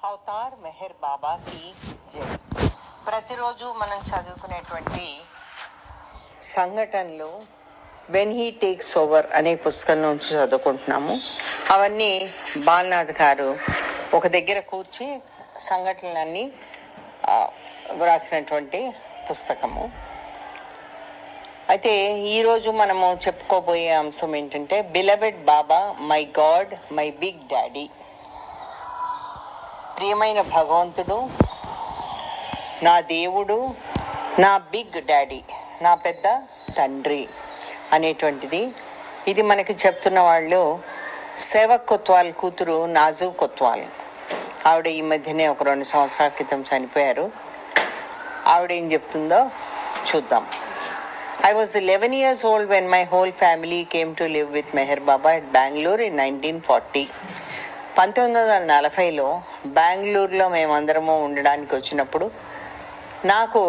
Avatar Meher బాబాకి జై. ప్రతిరోజు మనం చదువుకునేటువంటి సంఘటనలు వెన్ హీ టేక్స్ ఓవర్ అనే పుస్తకం నుంచి చదువుకుంటున్నాము. అవన్నీ బాలనాథ్ గారు ఒక దగ్గర కూర్చి సంఘటనలన్నీ వ్రాసినటువంటి పుస్తకము. అయితే ఈరోజు మనము చెప్పుకోబోయే అంశం ఏంటంటే beloved Baba my God my big daddy ప్రియమైన భగవంతుడు నా దేవుడు నా బిగ్ డాడీ నా పెద్ద తండ్రి అనేటువంటిది ఇది మనకి చెప్తున్న వాళ్ళు సేవక్ కొత్వాల్ కూతురు నాజు కొత్వాల్. ఆవిడ ఈ మధ్యనే ఒక రెండు సంవత్సరాల క్రితం చనిపోయారు. ఆవిడ ఏం చెప్తుందో చూద్దాం. I was 11 years old when my whole family came to live with Meher Baba at Bangalore in 1940. పంతొమ్మిది వందల నలభైలో బెంగళూరులో మేమందరము ఉండడానికి వచ్చినప్పుడు నాకు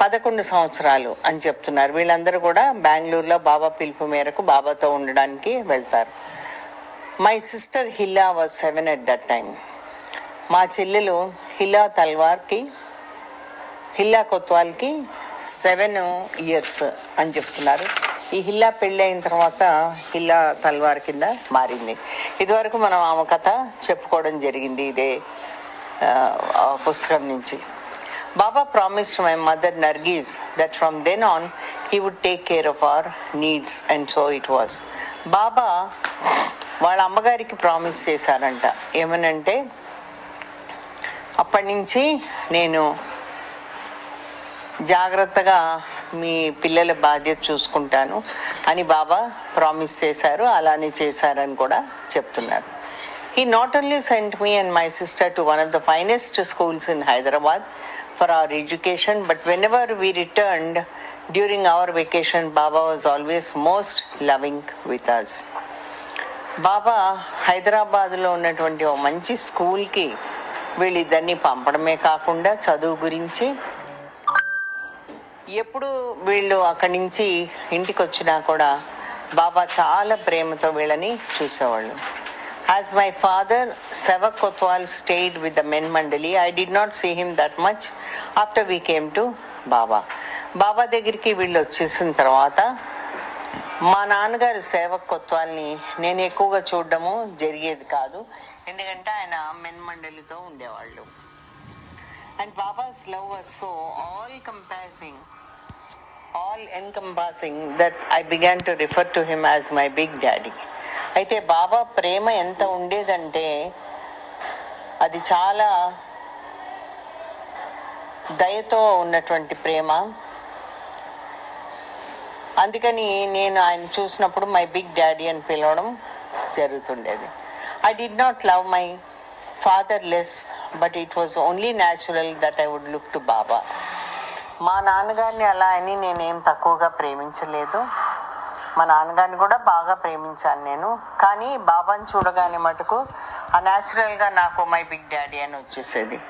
పదకొండు సంవత్సరాలు అని చెప్తున్నారు. వీళ్ళందరూ కూడా బెంగళూరులో బాబా పిలుపు మేరకు బాబాతో ఉండడానికి వెళ్తారు. My sister Hilla was seven at that time మా చెల్లెలు హిల్లా తల్వార్కి హిల్లా కొత్వాల్కి సెవెన్ ఇయర్స్ అని చెప్తున్నారు. ఈ హిల్లా పెళ్ళి అయిన తర్వాత హిల్లా తల్వార్ కింద మారింది. ఇదివరకు మనం ఆమె కథ చెప్పుకోవడం జరిగింది ఇదే పుస్తకం నుంచి. Baba promise my mother Nargis that from then on he would take care of our needs and so it was Baba వాళ్ళ అమ్మగారికి ప్రామిస్ చేశారంట. ఏమనంటే అప్పటి నుంచి నేను జాగ్రత్తగా మీ పిల్లల బాధ్యత చూసుకుంటాను అని బాబా ప్రామిస్ చేశారు అలానే చేశారని కూడా చెప్తున్నారు. He not only sent me and my sister to one of the finest schools in Hyderabad for our education but whenever we returned during our vacation Baba was always most loving with us Baba హైదరాబాద్లో ఉన్నటువంటి ఓ మంచి స్కూల్కి వీళ్ళిద్దరిని పంపడమే కాకుండా చదువు గురించి ఎప్పుడు వీళ్ళు అక్కడి నుంచి ఇంటికి వచ్చినా కూడా బాబా చాలా ప్రేమతో వీళ్ళని చూసేవాళ్ళు. As my father సెవ Kotwal stayed with the men mandali I did not see him that much after we came to Baba Baba దగ్గరికి వీళ్ళు వచ్చేసిన తర్వాత మా నాన్నగారు సేవక్ కొత్వాల్ని నేను ఎక్కువగా చూడడము జరిగేది కాదు ఎందుకంటే ఆయన మెన్ మండలితో ఉండేవాళ్ళు. And Baba's love was so all compassing all encompassing that I began to refer to him as my big daddy అయితే బాబా ప్రేమ ఎంత ఉండేదంటే అది చాలా దయతో ఉన్నటువంటి ప్రేమ. అందుకని నేను ఆయన చూసినప్పుడు మై బిగ్ డాడీ అని పిలవడం జరుగుతుండేది. I did not love my father less but it was only natural that I would look to Baba మా నాన్నగారిని అలా అని నేనేం తక్కువగా ప్రేమించలేదు. మా నాన్నగారిని కూడా బాగా ప్రేమించాను నేను. కానీ బాబాని చూడగానే మటుకు ఆ న్యాచురల్గా నాకు మై బిగ్ డాడీ అని వచ్చేసేది.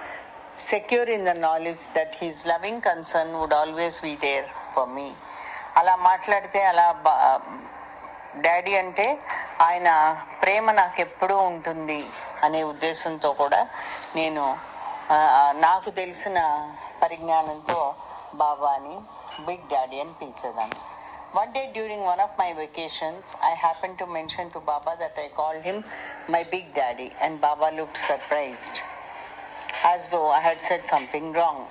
Secure in the knowledge that he's loving concern would always be there for me. అలా మాట్లాడితే అలా బా- డాడీ అంటే ఆయన ప్రేమ నాకు ఎప్పుడూ ఉంటుంది అనే ఉద్దేశంతో కూడా నేను నాకు తెలిసిన పరిజ్ఞానంతో బాబా అని బిగ్ డాడీ అని పిలిచేదాన్ని. One day during one of my vacations I happen to mention to Baba that I call him my big daddy and Baba look surprised as though I had said something wrong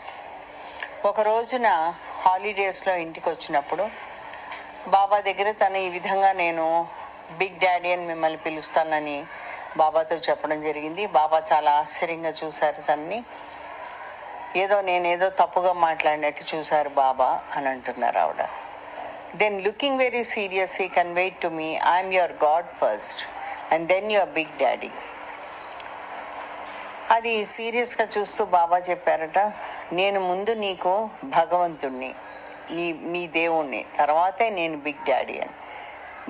ఒక రోజున హాలిడేస్లో ఇంటికి వచ్చినప్పుడు బాబా దగ్గర తను ఈ విధంగా నేను బిగ్ డాడీ అని మిమ్మల్ని పిలుస్తానని బాబాతో చెప్పడం జరిగింది. బాబా చాలా ఆశ్చర్యంగా చూశారు తన్ని. ఏదో నేనేదో తప్పుగా మాట్లాడినట్టు చూశారు బాబా అని అంటున్నారు ఆవిడ. Then looking very serious he conveyed to me I'm your God first and then your big daddy అది సీరియస్గా చూస్తూ బాబా చెప్పారట నేను ముందు నీకు భగవంతుణ్ణి నీ మీ దేవుణ్ణి తర్వాతే నేను బిగ్ డాడీ అని.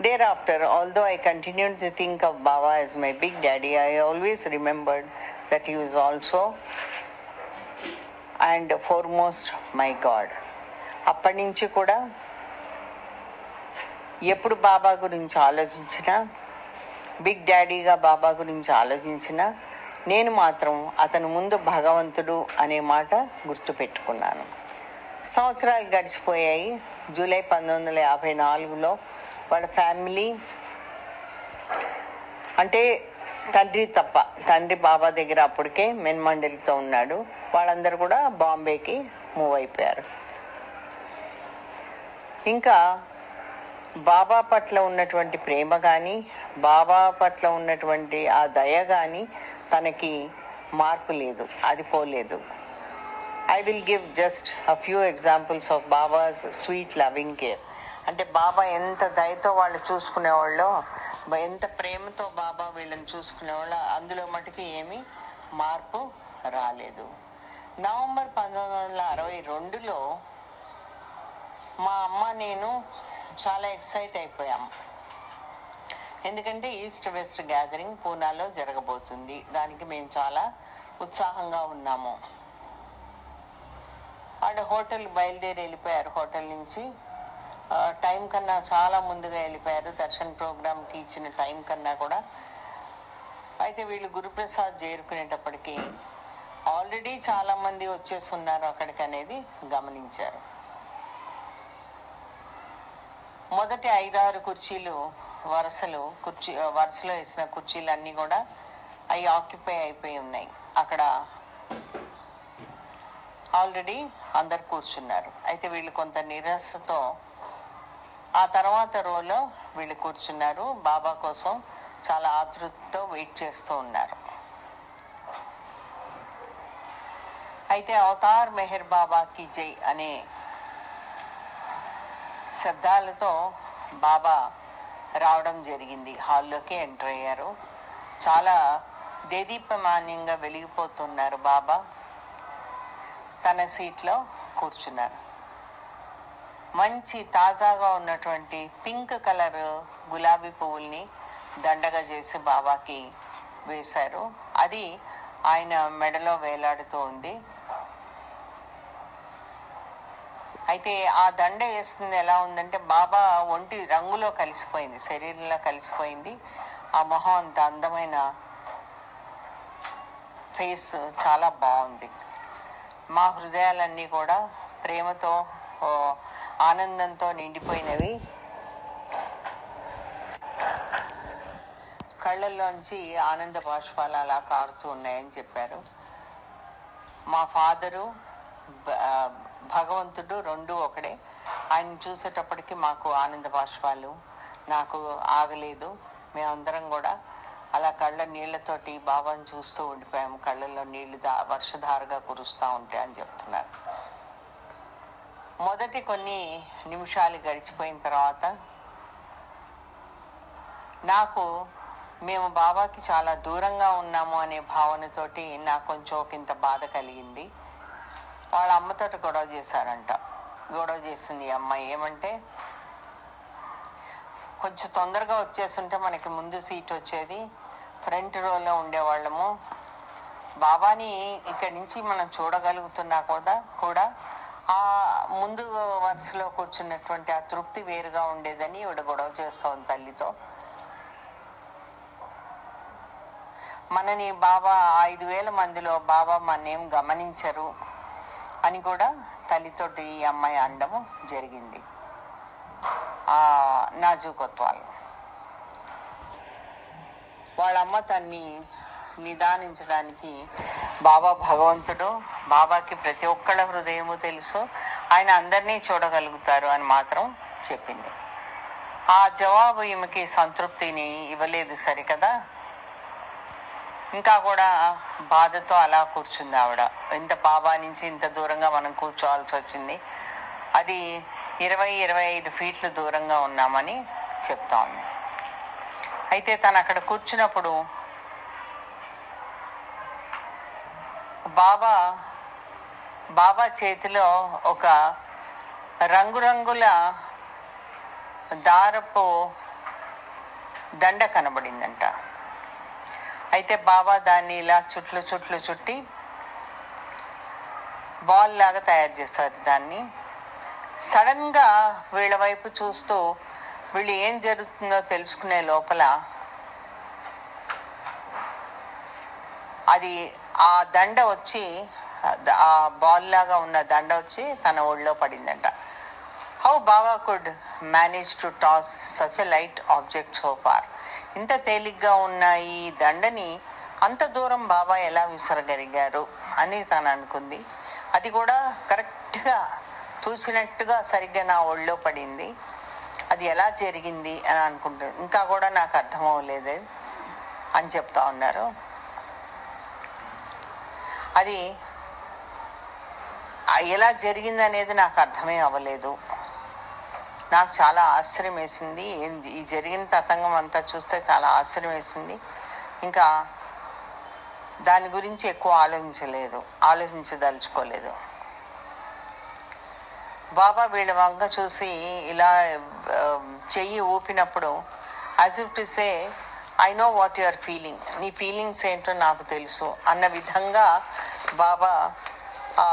Thereafter although I continue to think of Baba as my big daddy I always remembered that he was also and foremost my God. అప్పటి నుంచి కూడా ఎప్పుడు బాబా గురించి ఆలోచించినా బిగ్ డాడీగా బాబా గురించి ఆలోచించినా నేను మాత్రం అతను ముందు భగవంతుడు అనే మాట గుర్తుపెట్టుకున్నాను. సంవత్సరాలు గడిచిపోయాయి. జూలై పంతొమ్మిది వందల యాభై నాలుగులో వాళ్ళ ఫ్యామిలీ అంటే తండ్రి తప్ప తండ్రి బాబా దగ్గర అప్పటికే మెన్మండలితో ఉన్నాడు. వాళ్ళందరూ కూడా బాంబేకి మూవ్ అయిపోయారు. ఇంకా బాబా పట్ల ఉన్నటువంటి ప్రేమ కానీ బాబా పట్ల ఉన్నటువంటి ఆ దయ కానీ తనకి మార్పు లేదు అది పోలేదు. I will give just a few examples of Baba's sweet loving care అంటే బాబా ఎంత దయతో వాళ్ళు చూసుకునేవాళ్ళో ఎంత ప్రేమతో బాబా వీళ్ళని చూసుకునేవాళ్ళో అందులో మటుకు ఏమీ మార్పు రాలేదు. నవంబర్ పంతొమ్మిది వందల అరవై రెండులో మా అమ్మ నేను చాలా ఎక్సైట్ అయిపోయాం. ఎందుకంటే ఈస్ట్ వెస్ట్ గ్యాదరింగ్ పూనాలో జరగబోతుంది. దానికి మేము చాలా ఉత్సాహంగా ఉన్నాము. వాళ్ళు హోటల్ బయలుదేరి వెళ్ళిపోయారు హోటల్ నుంచి. టైం కన్నా చాలా ముందుగా వెళ్ళిపోయారు. దర్శన్ ప్రోగ్రామ్కి ఇచ్చిన టైం కన్నా కూడా. అయితే వీళ్ళు గురుప్రసాద్ చేరుకునేటప్పటికి ఆల్రెడీ చాలామంది వచ్చేస్తున్నారు అక్కడికి అనేది గమనించారు. మొదటి ఐదారు కుర్చీలు వరుసలు కుర్చీ వరుసలో వేసిన కుర్చీలు అన్నీ కూడా అవి ఆక్యుపై అయిపోయి ఉన్నాయి. అక్కడ ఆల్రెడీ అందరు కూర్చున్నారు. అయితే వీళ్ళు కొంత నిరాశతో ఆ తర్వాత రోలో వీళ్ళు కూర్చున్నారు. బాబా కోసం చాలా ఆతృతతో వెయిట్ చేస్తూ ఉన్నారు. అయితే అవతార్ మెహర్ బాబాకి జై అనే శబ్దాలతో బాబా రావడం జరిగింది. హాల్లోకి ఎంటర్ అయ్యారు. చాలా దేదీప్యమాన్యంగా వెలిగిపోతున్నారు బాబా. తన సీట్లో కూర్చున్నారు. మంచి తాజాగా ఉన్నటువంటి పింక్ కలర్ గులాబీ పువ్వుల్ని దండగా చేసి బాబాకి వేశారు. అది ఆయన మెడలో వేలాడుతూ ఉంది. అయితే ఆ దండ వేస్తుంది ఎలా ఉందంటే బాబా ఒంటి రంగులో కలిసిపోయింది శరీరంలో కలిసిపోయింది. ఆ మొహం అంత అందమైన ఫేస్ చాలా బాగుంది. మా హృదయాలన్నీ కూడా ప్రేమతో ఆనందంతో నిండిపోయినవి. కళ్ళల్లోంచి ఆనంద బాష్పాలు అలా కారుతూ ఉన్నాయని చెప్పారు. మా ఫాదరు భగవంతుడు రెండు ఒకడే. ఆయన చూసేటప్పటికి మాకు ఆనంద బాష్పాలు నాకు ఆగలేదు. మేమందరం కూడా అలా కళ్ళ నీళ్ళతోటి బాబాను చూస్తూ ఉండిపోయాము. కళ్ళల్లో నీళ్ళు దా వర్షధారగా కురుస్తూ ఉంటాయి అని చెప్తున్నారు. మొదటి కొన్ని నిమిషాలు గడిచిపోయిన తర్వాత నాకు మేము బాబాకి చాలా దూరంగా ఉన్నాము అనే భావనతోటి నాకు కొంచెం ఒకంత బాధ కలిగింది. వాళ్ళ అమ్మతోటి గొడవ చేశారంట. గొడవ చేసింది ఈ అమ్మాయి. ఏమంటే కొంచెం తొందరగా వచ్చేస్తుంటే మనకి ముందు సీట్ వచ్చేది. ఫ్రంట్ రోలో ఉండేవాళ్ళము. బాబాని ఇక్కడి నుంచి మనం చూడగలుగుతున్నా కూడా కూడా ఆ ముందు వరుసలో కూర్చున్నటువంటి ఆ తృప్తి వేరుగా ఉండేదని ఇవిడ గొడవ చేస్తాం తల్లితో. మనని బాబా ఐదు వేల మందిలో బాబా మనేం గమనించరు అని కూడా తల్లితోటి ఈ అమ్మాయి అండము జరిగింది. ఆ నాజూకత్వాలు. వాళ్ళ అమ్మ తన్ని నిదానించడానికి బాబా భగవంతుడు బాబాకి ప్రతి ఒక్కళ్ళ హృదయము తెలుసు. ఆయన అందరినీ చూడగలుగుతారు అని మాత్రం చెప్పింది. ఆ జవాబు ఈమెకి సంతృప్తిని ఇవ్వలేదు సరికదా? ఇంకా కూడా బాధతో అలా కూర్చుంది ఆవిడ. ఇంత బాబా నుంచి ఇంత దూరంగా మనం కూర్చోవాల్సి వచ్చింది. అది ఇరవై ఇరవై ఐదు ఫీట్లు దూరంగా ఉన్నామని చెప్తా ఉంది. అయితే తను అక్కడ కూర్చున్నప్పుడు బాబా బాబా చేతిలో ఒక రంగురంగుల దారపు దండ కనబడిందంట. అయితే బాబా దాన్ని ఇలా చుట్లు చుట్లు చుట్టి బాల్ లాగా తయారు చేస్తారు దాన్ని. సడన్గా వీళ్ళ వైపు చూస్తూ వీళ్ళు ఏం జరుగుతుందో తెలుసుకునే లోపల అది ఆ దండ వచ్చి ఆ బాల్ లాగా ఉన్న దండ వచ్చి తన ఒళ్ళో పడిందంట. How Baba could manage to toss such a light object so far ఇంత తేలిగ్గా ఉన్న ఈ దండని అంత దూరం బాబా ఎలా విసరగలిగారు అని తను అనుకుంది. అది కూడా కరెక్ట్గా చూసినట్టుగా సరిగ్గా నా ఒళ్ళో పడింది. అది ఎలా జరిగింది అని అనుకుంటుంది ఇంకా కూడా నాకు అర్థం అవ్వలేదు అని చెప్తా ఉన్నారు. అది ఎలా జరిగింది అనేది నాకు అర్థమే అవ్వలేదు. నాకు చాలా ఆశ్చర్యం వేసింది. ఈ జరిగిన తతంగం అంతా చూస్తే చాలా ఆశ్చర్యం వేసింది. ఇంకా దాని గురించి ఎక్కువ ఆలోచించలేదు. ఆలోచించదలుచుకోలేదు. బాబా వీళ్ళ వంక చూసి ఇలా చెయ్యి ఊపినప్పుడు as if to say I know what you are feeling నీ ఫీలింగ్స్ ఏంటో నాకు తెలుసు అన్న విధంగా బాబా ఆ,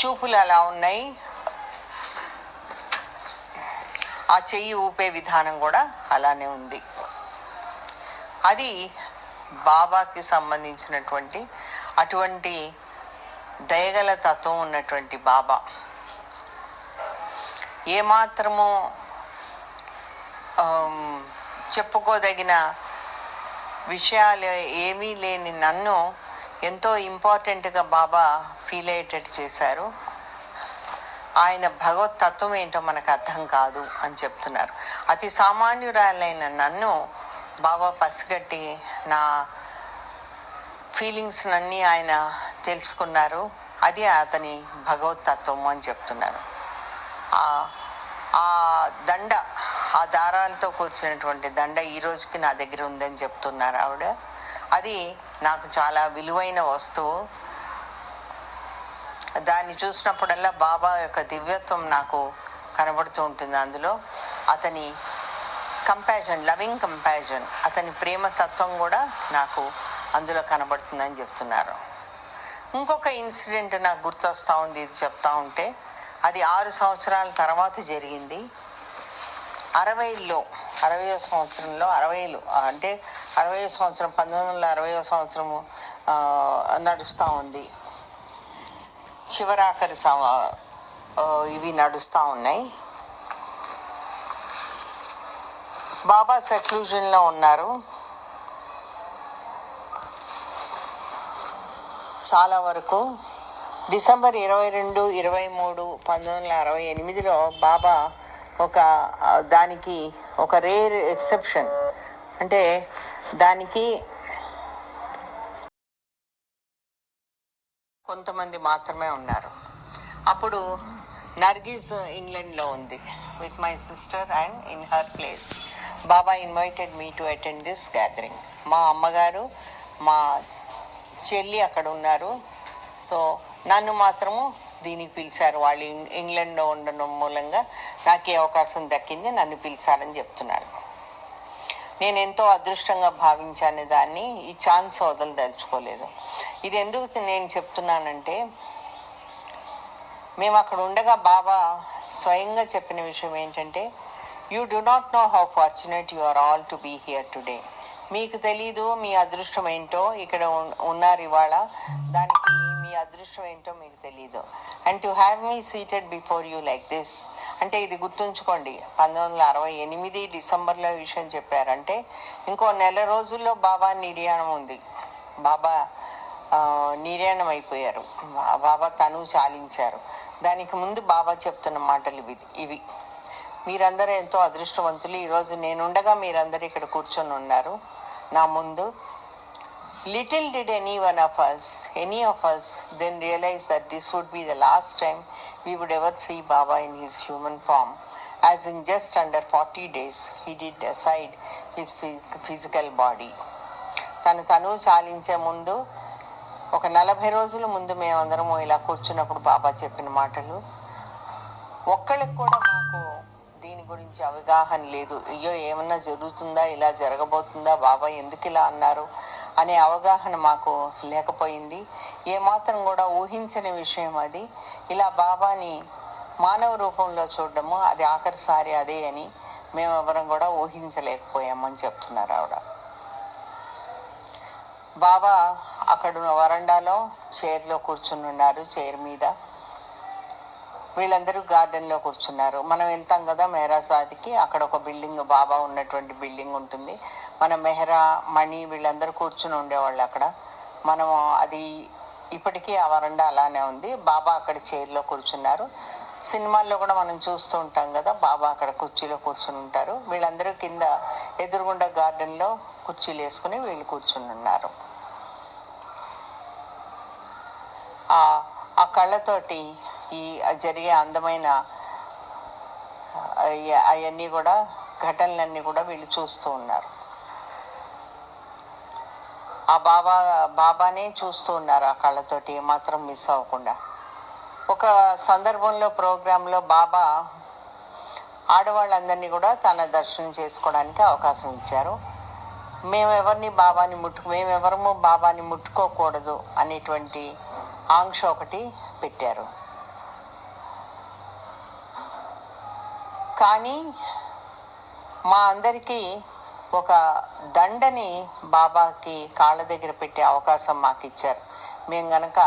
చూపులు అలా ఉన్నాయి. ఆ చెయ్యి ఊపే విధానం కూడా అలానే ఉంది. అది బాబాకి సంబంధించినటువంటి అటువంటి దయగల తత్వం ఉన్నటువంటి బాబా. ఏమాత్రము చెప్పుకోదగిన విషయాలు ఏమీ లేని నన్ను ఎంతో ఇంపార్టెంట్గా బాబా ఫీల్ అయ్యేటట్టు చేశారు. ఆయన భగవతత్వం ఏంటో మనకు అర్థం కాదు అని చెప్తున్నారు. అతి సామాన్యురాలైన నన్ను బాబా పసిగట్టి నా ఫీలింగ్స్ అన్నీ ఆయన తెలుసుకున్నారు. అది అతని భగవతత్వము అని చెప్తున్నారు. ఆ- ఆ దండ ఆ దారాలతో కూర్చున్నటువంటి దండ ఈ రోజుకి నా దగ్గర ఉందని చెప్తున్నారు ఆవిడ. అది నాకు చాలా విలువైన వస్తువు. దాన్ని చూసినప్పుడల్లా బాబా యొక్క దివ్యత్వం నాకు కనబడుతూ ఉంటుంది. అందులో అతని కంపాజన్ లవింగ్ కంపాజన్ అతని ప్రేమ తత్వం కూడా నాకు అందులో కనబడుతుందని చెప్తున్నారు. ఇంకొక ఇన్సిడెంట్ నాకు గుర్తొస్తూ ఉంది. ఇది చెప్తా ఉంటే అది ఆరు సంవత్సరాల తర్వాత జరిగింది. అరవైలో అరవయో సంవత్సరంలో అరవైలు అంటే అరవయో సంవత్సరం పంతొమ్మిది వందల అరవయో సంవత్సరము నడుస్తూ ఉంది. చివరాఖరి సం ఇవి నడుస్తూ ఉన్నాయి. బాబా సెక్లూజన్లో ఉన్నారు. చాలా వరకు డిసెంబర్ ఇరవై రెండు ఇరవై మూడు పంతొమ్మిది వందల అరవై ఎనిమిదిలో బాబా ఒక దానికి ఒక రేర్ ఎక్సెప్షన్ అంటే దానికి కొంతమంది మాత్రమే ఉన్నారు. అప్పుడు నర్గిస్ ఇంగ్లాండ్లో ఉంది. With my sister and in her place Baba invited me to attend this gathering మా అమ్మగారు మా చెల్లి అక్కడ ఉన్నారు. సో నన్ను మాత్రము దీనికి పిలిచారు. వాళ్ళు ఇంగ్- ఇంగ్లాండ్లో ఉండడం మూలంగా నాకు ఏ అవకాశం దక్కింది నన్ను పిలిచారని చెప్తున్నాడు నేను ఎంతో అదృష్టంగా భావించాను దాన్ని ఈ ఛాన్స్ వదలదలుచుకోలేదు ఇది ఎందుకు నేను చెప్తున్నానంటే మేము అక్కడ ఉండగా బాబా స్వయంగా చెప్పిన విషయం ఏంటంటే you do not know how fortunate you are all to be here today మీకు తెలీదు మీ అదృష్టం ఏంటో ఇక్కడ ఉన్నారు ఇవాళ. దానికి మీ అదృష్టం ఏంటో మీకు తెలీదు. And to have me seated before you like this అంటే ఇది గుర్తుంచుకోండి పంతొమ్మిది వందల అరవై ఎనిమిది డిసెంబర్లో విషయం చెప్పారంటే ఇంకో నెల రోజుల్లో బాబా నిర్యాణం ఉంది. బాబా నిర్యాణం అయిపోయారు. బాబా తను చాలించారు. దానికి ముందు బాబా చెప్తున్న మాటలు ఇవి ఇవి. మీరందరూ ఎంతో అదృష్టవంతులు. ఈరోజు నేనుండగా మీరందరూ ఇక్కడ కూర్చొని ఉన్నారు. నా ముందు little did any one of us any of us then realize that this would be the last time we would ever see Baba in his human form as in just under forty days he did decide his physical body తను తను చాలించే ముందు ఒక నలభై రోజుల ముందు మేమందరము ఇలా కూర్చున్నప్పుడు బాబా చెప్పిన మాటలు ఒక్కళ్ళకి కూడా మాకు దీని గురించి అవగాహన లేదు. అయ్యో ఏమన్నా జరుగుతుందా? ఇలా జరగబోతుందా? బాబా ఎందుకు ఇలా అన్నారు? అనే అవగాహన మాకు లేకపోయింది. ఏమాత్రం కూడా ఊహించని విషయం అది. ఇలా బాబాని మానవ రూపంలో చూడడము అది ఆఖరిసారి అదే అని మేము ఎవరం కూడా ఊహించలేకపోయామని చెప్తున్నారు ఆవిడ. బాబా అక్కడున్న వరండాలో చైర్లో కూర్చుని ఉన్నారు చైర్ మీద. వీళ్ళందరూ గార్డెన్లో కూర్చున్నారు. మనం వెళ్తాం కదా మెహరాసాదికి అక్కడ ఒక బిల్డింగ్ బాబా ఉన్నటువంటి బిల్డింగ్ ఉంటుంది. మన మెహరా మణి వీళ్ళందరూ కూర్చుని ఉండేవాళ్ళు అక్కడ. మనం అది ఇప్పటికీ ఆ వరండా అలానే ఉంది. బాబా అక్కడ చైర్లో కూర్చున్నారు. సినిమాల్లో కూడా మనం చూస్తూ ఉంటాం కదా బాబా అక్కడ కుర్చీలో కూర్చుని ఉంటారు. వీళ్ళందరూ కింద ఎదురుగుండా గార్డెన్లో కుర్చీలు వేసుకుని వీళ్ళు కూర్చుని ఉన్నారు. ఆ ఆ కళ్ళతోటి ఈ జరిగే అందమైన అవన్నీ కూడా ఘటనలన్నీ కూడా వీళ్ళు చూస్తూ ఉన్నారు. ఆ బాబా బాబానే చూస్తూ ఉన్నారు ఆ కళ్ళతోటి మాత్రం మిస్ అవ్వకుండా. ఒక సందర్భంలో ప్రోగ్రాంలో బాబా ఆడవాళ్ళందరినీ కూడా తన దర్శనం చేసుకోవడానికి అవకాశం ఇచ్చారు. మేము ఎవరిని బాబాని ముట్టుకు మేమెవరము బాబాని ముట్టుకోకూడదు అనేటువంటి ఆంక్ష ఒకటి పెట్టారు. కానీ మా అందరికీ ఒక దండని బాబాకి కాళ్ళ దగ్గర పెట్టే అవకాశం మాకు ఇచ్చారు మేము గనక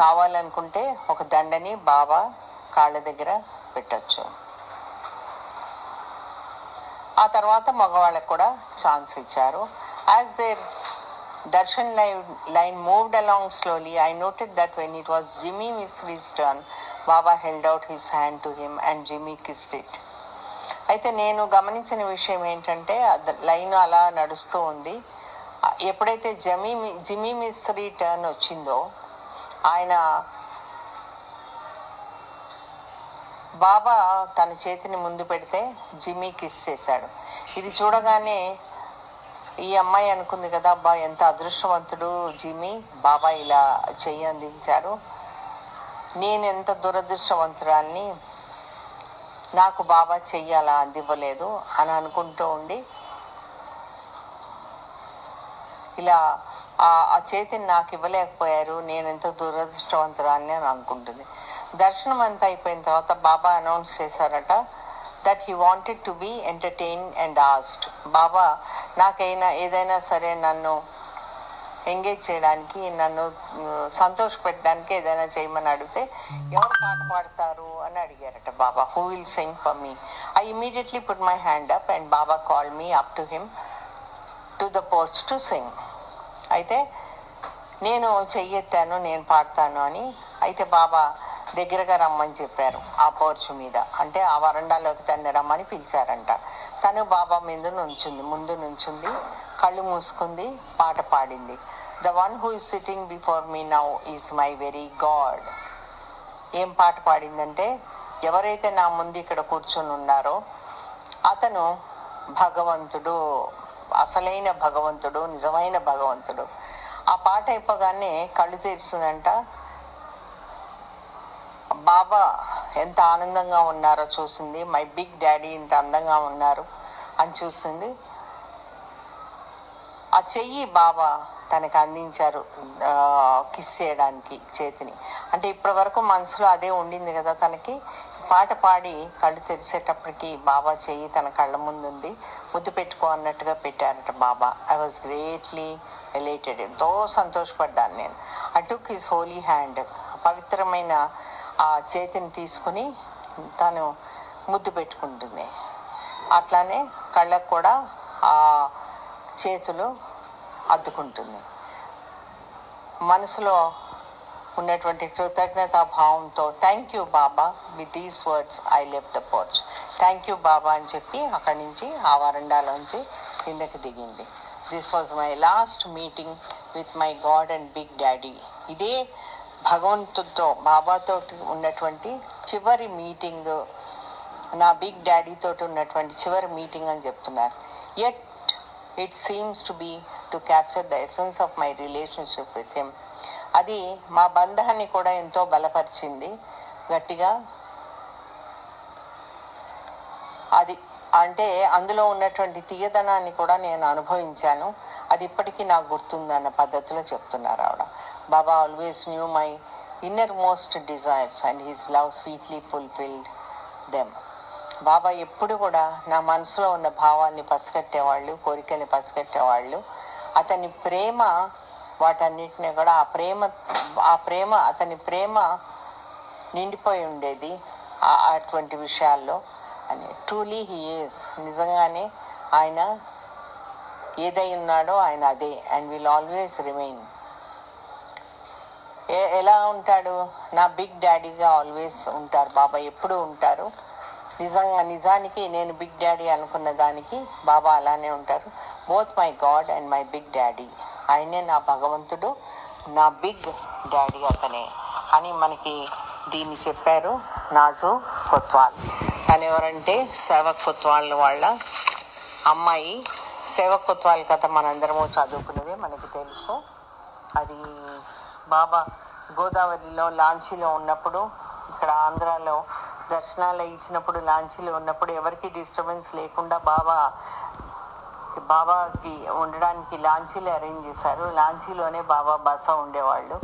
కావాలనుకుంటే ఒక దండని బాబా కాళ్ళ దగ్గర పెట్టచ్చు. ఆ తర్వాత మగవాళ్ళకి కూడా ఛాన్స్ ఇచ్చారు. As there darshan line, line moved along slowly I noted that when it was Jimmy Misri's turn Baba held out his hand to him and Jimmy kissed it అయితే నేను గమనించిన విషయం ఏంటంటే లైన్ అలా నడుస్తూ ఉంది. ఎప్పుడైతే జమీ జిమ్మీ మిస్త్రీ టర్న్ వచ్చిందో ఆయన బాబా తన చేతిని ముందు పెడితే జిమ్మీ కిస్ చేశాడు. ఇది చూడగానే ఈ అమ్మాయి అనుకుంది కదా అబ్బా ఎంత అదృష్టవంతుడు జిమ్మి. బాబా ఇలా చెయ్యి అందించారు. నేను ఎంత దురదృష్టవంతురాల్ని నాకు బాబా చెయ్యి అలా అందివ్వలేదు అని అనుకుంటూ ఉండి ఇలా ఆ ఆ చేతిని నాకు ఇవ్వలేకపోయారు నేను ఎంత దురదృష్టవంతురాలని అని అనుకుంటుంది. దర్శనం అంతా అయిపోయిన తర్వాత బాబా అనౌన్స్ చేశారట that he wanted to be entertain and asked Baba నాకైనా ఏదైనా సరే నన్ను ఎంగేజ్ చేయడానికి నన్ను సంతోష పెట్టడానికి ఏదైనా చేయమని అడిగితే ఎవరు పాట పాడతారు? అని అడిగారట Baba. Who will sing for me I immediately put my hand up and Baba call me up to him to the post to sing అయితే నేను చెయ్యెత్తాను నేను పాడతాను అని. అయితే బాబా దగ్గరగా రమ్మని చెప్పారు ఆ పోర్చు మీద. అంటే ఆ వరండాలోకి తన్ని రమ్మని పిలిచారంట. తను బాబా మీద నుంచుంది ముందు నుంచుంది కళ్ళు మూసుకుంది పాట పాడింది. The one who is sitting before me now is my very God ఏం పాట పాడిందంటే ఎవరైతే నా ముందు ఇక్కడ కూర్చొని ఉన్నారో అతను భగవంతుడు అసలైన భగవంతుడు నిజమైన భగవంతుడు. ఆ పాట అయిపోగానే కళ్ళు తెరిచిందంట బాబా ఎంత ఆనందంగా ఉన్నారో చూసింది. మై బిగ్ డాడీ ఇంత అందంగా ఉన్నారు అని చూసింది. ఆ చెయ్యి బాబా తనకు అందించారు కిస్ చేయడానికి చేతిని. అంటే ఇప్పటి వరకు మనసులో అదే ఉండింది కదా తనకి. పాట పాడి కళ్ళు తెరిసేటప్పటికి బాబా చెయ్యి తన కళ్ళ ముందు ఉంది ముద్దు పెట్టుకో అన్నట్టుగా పెట్టారట Baba. I was greatly elated ఎంతో సంతోషపడ్డాను నేను. I took took his holy hand పవిత్రమైన ఆ చేతిని తీసుకుని తను ముద్దు పెట్టుకుంటుంది. అట్లానే కళ్ళకు కూడా ఆ చేతులు అద్దుకుంటుంది. మనసులో ఉన్నటువంటి కృతజ్ఞతా భావంతో thank you Baba with these words I leave the porch thank you Baba అని చెప్పి అక్కడి నుంచి ఆ వరండాలోంచి కిందకి దిగింది. This was my last meeting with my God and big daddy ఇదే భగవంతుడితో బాబాతో ఉన్నటువంటి చివరి మీటింగ్ నా బిగ్ డాడీతో ఉన్నటువంటి చివరి మీటింగ్ అని చెప్తున్నారు. At it seems to be to capture the essence of my relationship with him అది మా బంధాన్ని కూడా ఎంతో బలపరిచింది. గట్టిగా అది అంటే అందులో ఉన్నటువంటి తీయదనాన్ని కూడా నేను అనుభవించాను. అది ఇప్పటికీ నాకు గుర్తుందన్న పద్ధతిలో చెప్తున్నారు ఆవిడ. Baba always knew my innermost desires and his love sweetly fulfilled them Baba ఎప్పుడు కూడా నా మనసులో ఉన్న భావాన్ని పసిగట్టేవాళ్ళు కోరికల్ని పసిగట్టేవాళ్ళు. అతని ప్రేమ వాటన్నిటిని కూడా ఆ ప్రేమ ఆ ప్రేమ అతని ప్రేమ నిండిపోయి ఉండేది అటువంటి విషయాల్లో. అని ట్రూలీ హీ ఈస్ నిజంగానే ఆయన ఏదై ఉన్నాడో ఆయన అదే అండ్ విల్ ఆల్వేస్ రిమైన్ ఎలా ఉంటాడు? నా బిగ్ డాడీగా ఆల్వేస్ ఉంటారు బాబా ఎప్పుడూ ఉంటారు. నిజంగా నిజానికి నేను బిగ్ డాడీ అనుకున్న దానికి బాబా అలానే ఉంటారు. Both my God and my big daddy. ఆయనే నా భగవంతుడు నా బిగ్ డాడీ అతనే అని మనకి దీన్ని చెప్పారు నాజు కొత్వాల్. తను ఎవరంటే సేవక్ కొత్వాల్ వాళ్ళ అమ్మాయి. సేవక్ కొత్వాల్ కథ మనందరము చదువుకున్నదే మనకి తెలుసు. అది బాబా గోదావరిలో లాంచీలో ఉన్నప్పుడు ఇక్కడ ఆంధ్రాలో దర్శనాలు ఇచ్చినప్పుడు లాంచీలో ఉన్నప్పుడు ఎవరికి డిస్టర్బెన్స్ లేకుండా బాబా బాబాకి ఉండడానికి లాంచీలు అరేంజ్ చేశారు. లాంచీలోనే బాబా బస ఉండేవాళ్ళు.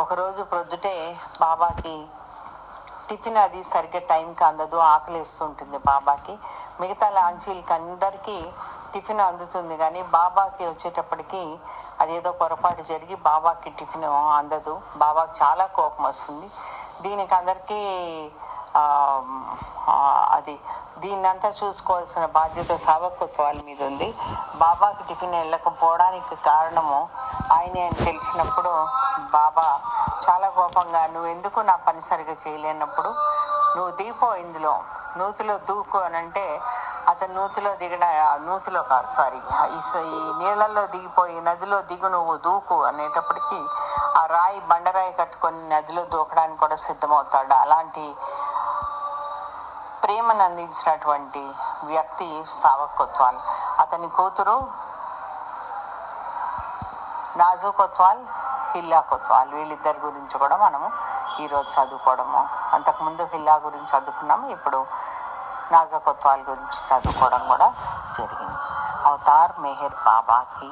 ఒకరోజు ప్రొద్దుటే బాబాకి టిఫిన్ అది సరిగ్గా టైంకి అందదు ఆకలిస్తుంటుంది బాబాకి. మిగతా లాంచీలకి అందరికీ టిఫిన్ అందుతుంది కానీ బాబాకి వచ్చేటప్పటికి అదేదో పొరపాటు జరిగి బాబాకి టిఫిన్ అందదు. బాబాకి చాలా కోపం వస్తుంది. దీనికి అందరికీ అది దీన్నంతా చూసుకోవాల్సిన బాధ్యత సావకత్వాల మీద ఉంది. బాబాకి టిఫిన్ వెళ్ళకపోవడానికి కారణము ఆయనే అని తెలిసినప్పుడు బాబా చాలా కోపంగా నువ్వు ఎందుకు నా పని సరిగా చేయలేనప్పుడు నువ్వు దిగిపో ఇందులో నూతిలో దూకు అని అంటే అతను నూతిలో దిగడ ఆ నూతిలో కాదు సారీ ఈ స- ఈ నీళ్ళల్లో దిగిపోయి నదిలో దిగు నువ్వు దూకు అనేటప్పటికీ ఆ రాయి బండరాయి కట్టుకొని నదిలో దూకడానికి కూడా సిద్ధమవుతాడు. అలాంటి ప్రేమను అందించినటువంటి వ్యక్తి సావక్ కొత్వాల్ అతని కూతురు నాజు కొత్వాల్ హిల్లా కొత్వాల్ వీళ్ళిద్దరి గురించి కూడా మనము ఈరోజు చదువుకోవడము. అంతకుముందు హిల్లా గురించి చదువుకున్నాము ఇప్పుడు నాజకత్వాల కొత్వాల్ గురించి చదువుకోవడం కూడా జరిగింది. అవతార్ మెహర్ బాబాకి